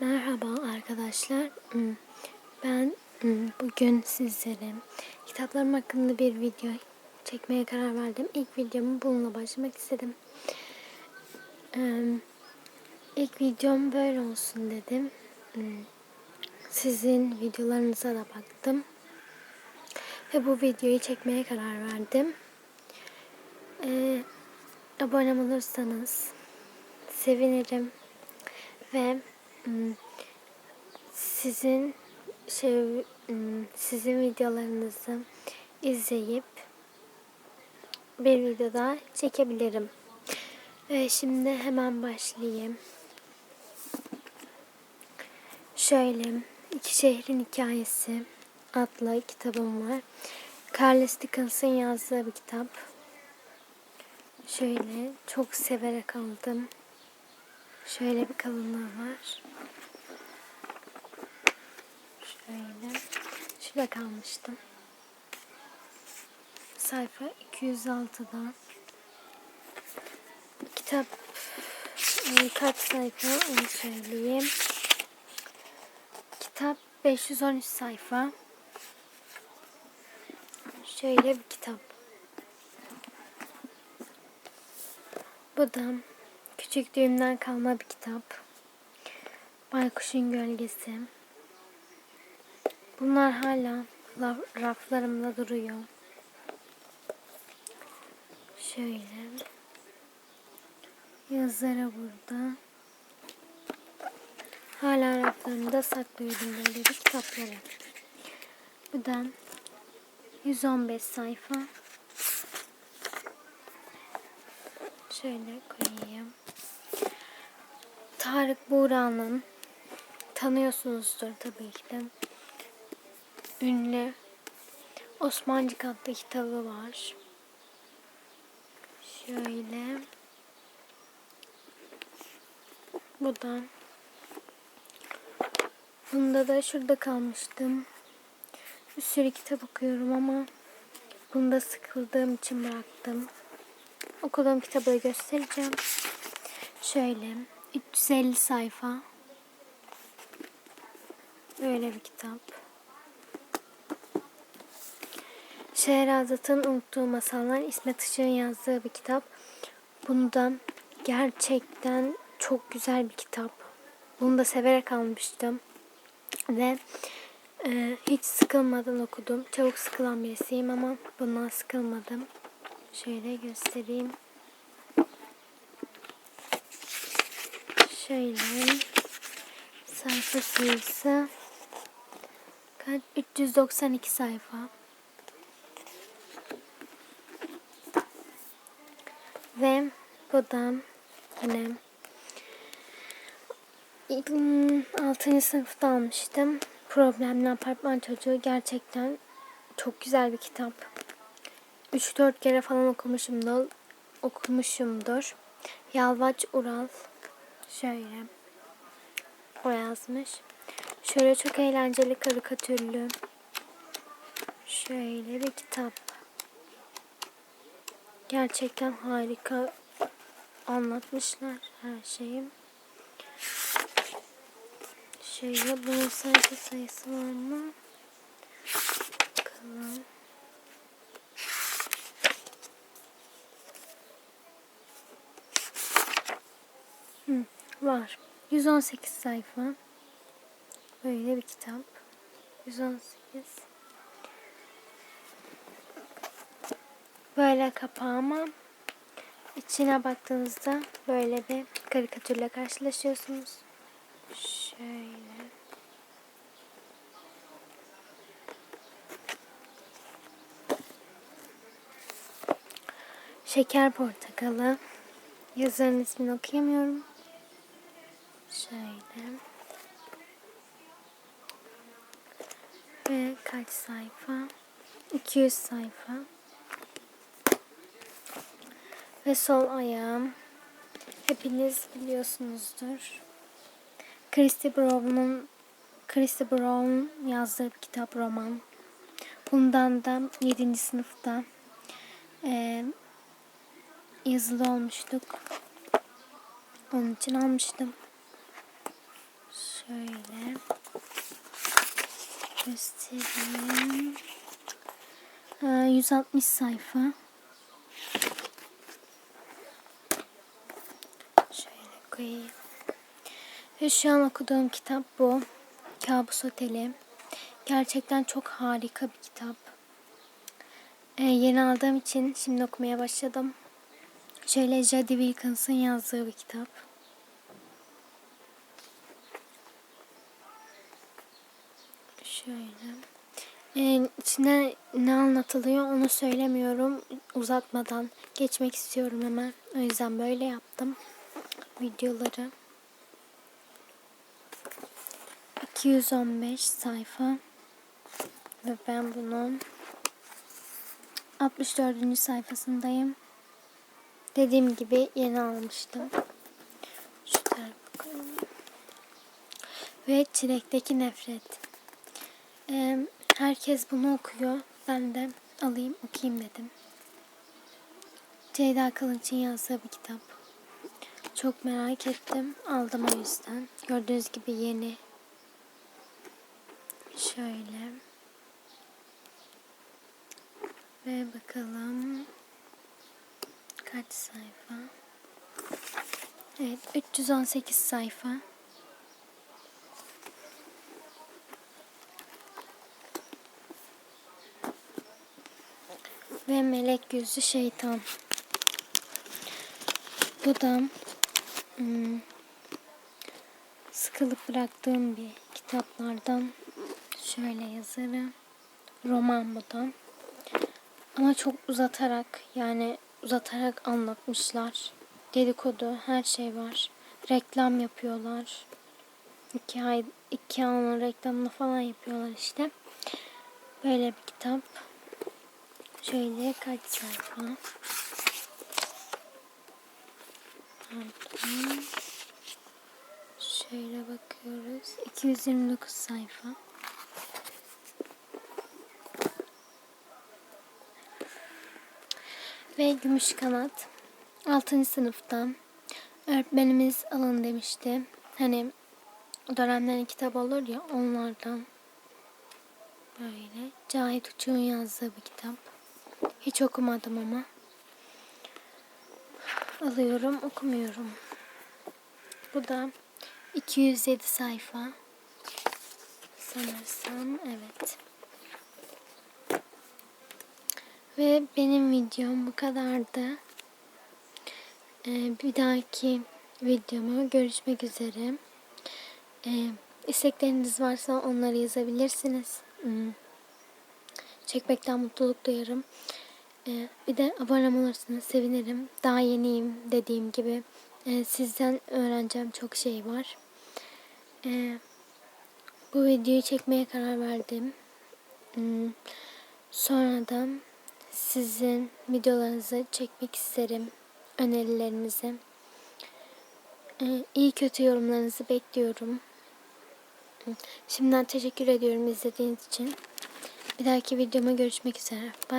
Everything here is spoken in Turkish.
Merhaba arkadaşlar. Hmm, Ben hmm, bugün sizlere kitaplarım hakkında bir video çekmeye karar verdim. İlk videomu bununla başlamak istedim. Ee, İlk videom böyle olsun dedim. Hmm, Sizin videolarınıza da baktım. Ve bu videoyu çekmeye karar verdim. Ee, abone olursanız sevinirim. Ve hmm, sizin şey hmm, sizin videolarınızı izleyip bir video daha çekebilirim. Şimdi hemen başlayayım. Şöyle iki şehrin hikayesi adlı kitabım var. Carlos Dickens'ın yazdığı bir kitap. Şöyle çok severek aldım. Şöyle bir kalınlığı var. 2'de kalmıştım. Sayfa 206'dan. Kitap hmm, kaç sayfa onu söyleyeyim. Kitap 513 sayfa. Şöyle bir kitap. Bu da küçüklüğümden kalma bir kitap. Baykuşun Gölgesi. Bunlar hala la- raflarımda duruyor. Şöyle. Yazları burada. Hala raflarımda saklıyorum böyle bir kitapları. Bu da 115 sayfa. Şöyle koyayım. Tarık Buğra'nın tanıyorsunuzdur tabii ki de. Ünlü Osmancık adlı kitabı var. Şöyle. Bu da. Bunda da şurada kalmıştım. Bir sürü kitap okuyorum ama bunda sıkıldığım için bıraktım. Okuduğum kitabı göstereceğim. Şöyle 350 sayfa. Böyle bir kitap. Şehrazat'ın Unuttuğu Masallar İsmet Işık'ın yazdığı bir kitap. Bunda gerçekten çok güzel bir kitap. Bunu da severek almıştım. Ve e, hiç sıkılmadan okudum. Çabuk sıkılan birisiyim ama bundan sıkılmadım. Şöyle göstereyim. Şöyle sayfa sayısı kaç? 392 sayfa. Da yine 6. sınıfta almıştım. Problemli Apartman Çocuğu gerçekten çok güzel bir kitap. 3-4 kere falan okumuşumdur. Okumuşumdur. Yalvaç Ural şöyle o yazmış. Şöyle çok eğlenceli karikatürlü şöyle bir kitap. Gerçekten harika anlatmışlar her şeyi. Şöyle bunun sayfa sayısı var mı? Bakalım. Hı, var. 118 sayfa. Böyle bir kitap. 118. Böyle kapağı ama içine baktığınızda böyle bir karikatürle karşılaşıyorsunuz. Şöyle. Şeker portakalı. Yazarın ismini okuyamıyorum. Şöyle. Ve kaç sayfa? 200 sayfa. Ve sol ayağım. Hepiniz biliyorsunuzdur. Christy Brown'un Christy Brown yazdığı bir kitap roman. Bundan da 7. sınıfta eee yazılı olmuştuk. Onun için almıştım. Şöyle göstereyim. Ee, 160 sayfa. Şöyle koyayım. Ve şu an okuduğum kitap bu. Kabus Oteli. Gerçekten çok harika bir kitap. Ee, yeni aldığım için şimdi okumaya başladım. Şöyle Jody Wilkins'ın yazdığı bir kitap. Şöyle. Ee, içine ne anlatılıyor onu söylemiyorum. Uzatmadan geçmek istiyorum hemen. O yüzden böyle yaptım videoları. 215 sayfa ve ben bunun 64. sayfasındayım. Dediğim gibi yeni almıştım. Şu. Ve Çilekteki Nefret. Ee, herkes bunu okuyor. Ben de alayım okuyayım dedim. Ceyda Kılınç'ın yazdığı bir kitap. Çok merak ettim. Aldım o yüzden. Gördüğünüz gibi yeni. Şöyle. Ve bakalım. Kaç sayfa? Evet, 318 sayfa. Ve melek yüzlü şeytan. Bu da hmm, sıkılıp bıraktığım bir kitaplardan şöyle yazarı. Roman bu da. Ama çok uzatarak yani uzatarak anlatmışlar. Dedikodu her şey var. Reklam yapıyorlar. İki ay iki anın reklamını falan yapıyorlar işte. Böyle bir kitap. Şöyle kaç sayfa? Pardon. Şöyle bakıyoruz. 229 sayfa. Ve Gümüş Kanat. 6. sınıftan öğretmenimiz alın demişti. Hani dönemlerin kitap olur ya onlardan. Böyle. Cahit Uçuk'un yazdığı bir kitap. Hiç okumadım ama. Alıyorum, okumuyorum. Bu da 207 sayfa. Sanırsam evet. Ve benim videom bu kadardı. Ee, bir dahaki videomu görüşmek üzere. Ee, istekleriniz varsa onları yazabilirsiniz. Hmm. Çekmekten mutluluk duyarım. Ee, bir de abone olursanız sevinirim. Daha yeniyim dediğim gibi. Ee, sizden öğreneceğim çok şey var. Ee, bu videoyu çekmeye karar verdim. Hmm. Sonradan sizin videolarınızı çekmek isterim. Önerilerinizi. Ee, iyi kötü yorumlarınızı bekliyorum. Şimdiden teşekkür ediyorum izlediğiniz için. Bir dahaki videoma görüşmek üzere. Bye.